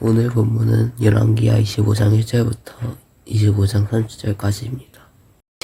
오늘 본문은 열왕기하 25장 1절부터 25장 30절까지입니다.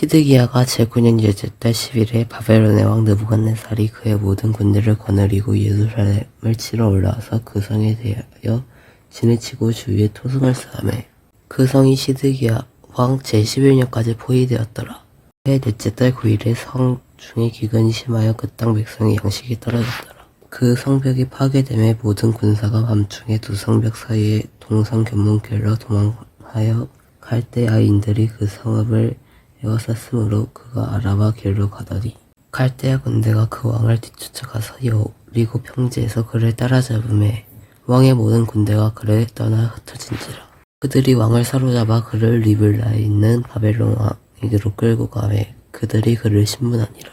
시드기야가 제9년 예제 달 10일에 바벨론의 왕 느부갓네살이 그의 모든 군대를 거느리고 예루살렘을 치러 올라와서 그 성에 대하여 진을 치고 주위에 토성을 쌓음에 그 성이 시드기야 왕 제11년까지 포위되었더라. 해 넷째 달 9일에 성 중에 기근이 심하여 그 땅 백성의 양식이 떨어졌더라. 그 성벽이 파괴됨에 모든 군사가 밤중에 두 성벽 사이에 동성 견문길로 도망하여 갈대아인들이 그 성읍을 에워쌌으므로 그가 아라바 길로 가더니 갈대아 군대가 그 왕을 뒤쫓아가서 여리고 평지에서 그를 따라잡음에 왕의 모든 군대가 그를 떠나 흩어진지라. 그들이 왕을 사로잡아 그를 리블라에 있는 바벨론 왕에게로 끌고 가매 그들이 그를 신문하니라.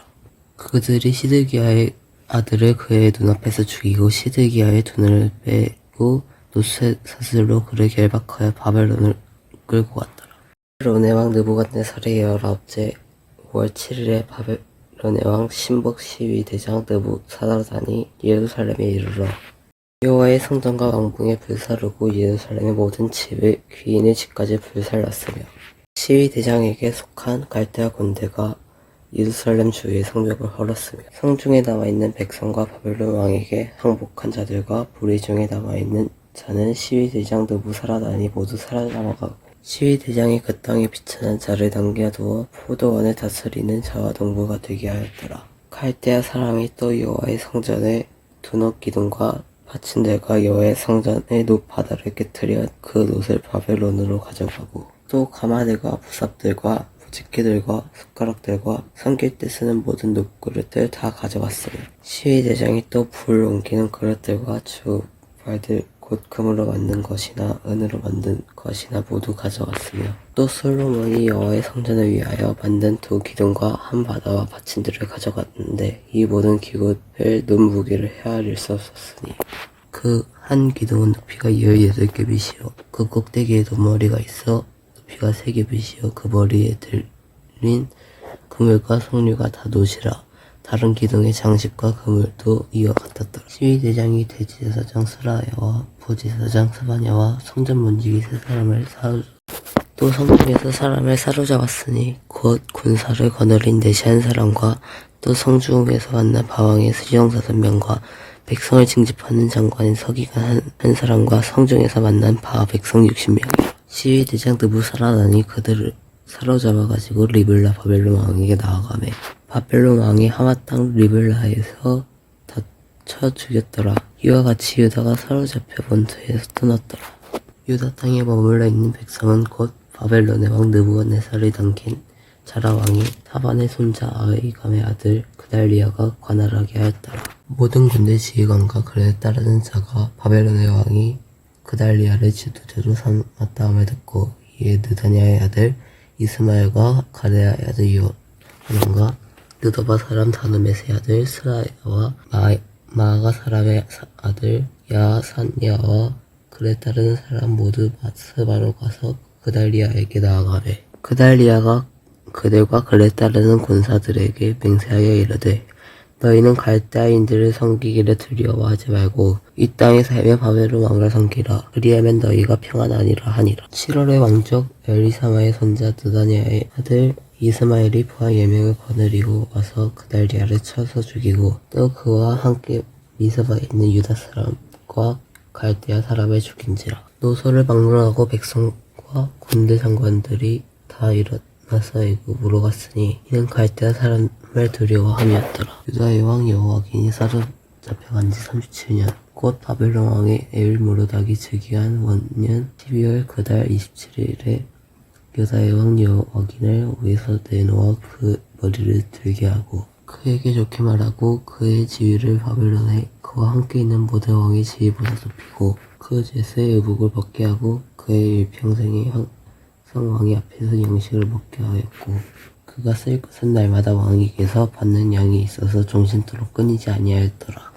그들이 시드기야의 아들을 그의 눈앞에서 죽이고 시드기야의 돈을 빼고 노쇠 사슬로 그를 결박하여 바벨론을 끌고 갔더라. 바벨론의 왕 느부갓네살의 열아홉째 5월 7일에 바벨론의 왕 신복 시위 대장 느부사라단이 예루살렘에 이르러 여호와의 성전과 왕궁에 불사르고 예루살렘의 모든 집을 귀인의 집까지 불살랐으며 시위 대장에게 속한 갈대아 군대가 예루살렘 주위의 성벽을 헐었으며 성중에 남아있는 백성과 바벨론 왕에게 항복한 자들과 불의 중에 남아있는 자는 시위대장 느부사라단이 모두 사로잡아가고 시위대장이 그 땅에 비천한 자를 남겨두어 포도원을 다스리는 자와 동부가 되게 하였더라. 칼데아 사람이 또 여호와의 성전에 두넛 기둥과 받침들과 여호와의 성전의 높 바다를 깨뜨려 그 롯을 바벨론으로 가져가고 또 가마들과 부삽들과 집게들과 숟가락들과 삼킬 때 쓰는 모든 녹그릇들 다 가져갔으며 시위대장이 또 불 옮기는 그릇들과 주발들 곧 금으로 만든 것이나 은으로 만든 것이나 모두 가져갔으며 또 솔로몬이 여호와의 성전을 위하여 만든 두 기둥과 한 바다와 받침들을 가져갔는데 이 모든 기구를 논무게를 헤아릴 수 없었으니 그 한 기둥은 높이가 18개빗이요. 그 꼭대기에도 머리가 있어 높이가 세 개빗이요 그 머리에 들린 그물과 석류가 다 노시라. 다른 기둥의 장식과 그물도 이와 같았더라. 시위대장이 대지사장 스라야와 부지사장 스바냐와 성전 문지기 세 사람을 사로 또 성중에서 사람을 사로잡았으니 곧 군사를 거느린 네시 한 사람과 또 성중에서 만난 바왕의 수정 다섯 명과 백성을 징집하는 장관인 서기관 한, 한 사람과 성중에서 만난 바 백성 60명이라 시위 대장 느부사라다니 그들을 사로잡아가지고 리블라 바벨론 왕에게 나아가매. 바벨론 왕이 하마 땅 리블라에서 다쳐 죽였더라. 이와 같이 유다가 사로잡혀 본토에서 떠났더라. 유다 땅에 머물러 있는 백성은 곧 바벨론의 왕 느부갓네살이 당긴 자라 왕이 타반의 손자 아이감의 아들 그달리아가 관할하게 하였더라. 모든 군대 지휘관과 그를 따르는 자가 바벨론의 왕이 그달리아를 지도자로 삼았다함을 듣고 이에 느다냐의 아들 이스마엘과 가레아의 아들 요한과 느더바 사람 다누메스의 아들 스라야와 마, 마가 사람의 사- 아들 야산야와 그를 따르는 사람 모두 마스바로 가서 그달리아에게 나아가매. 그달리아가 그들과 그를 따르는 군사들에게 맹세하여 이르되 너희는 갈대아인들을 섬기기를 두려워하지 말고 이 땅에 살며 바벨론 왕을 섬기라. 그리하면 너희가 평안하니라 하니라. 7월의 왕족 엘리사마의 손자 느다냐의 아들 이스마엘이 부하 예명을 거느리고 와서 그달리아를 쳐서 죽이고 또 그와 함께 미스바에 있는 유다 사람과 갈대아 사람을 죽인지라. 노소를 막론하고 백성과 군대 장관들이 다 일어나서 애굽으로 갔으니 이는 갈대아 사람 을 두려워함이었더라? 유다 의 왕 여호와긴이 사로잡혀간 지 37년. 곧 바벨론 왕의 에일 모르닥이 즉위한 원년 12월 그달 27일에 유다의 왕 여호와긴을 위에서 내놓아 그 머리를 들게 하고 그에게 좋게 말하고 그의 지위를 바벨론에 그와 함께 있는 모든 왕의 지위보다 높이고 그 제스의 의복을 벗게 하고 그의 일평생의 항상 왕의 앞에서 양식을 먹게 하였고 그가 쓸 것은 날마다 왕에게서 받는 양이 있어서 종신토록 끊이지 아니하였더라.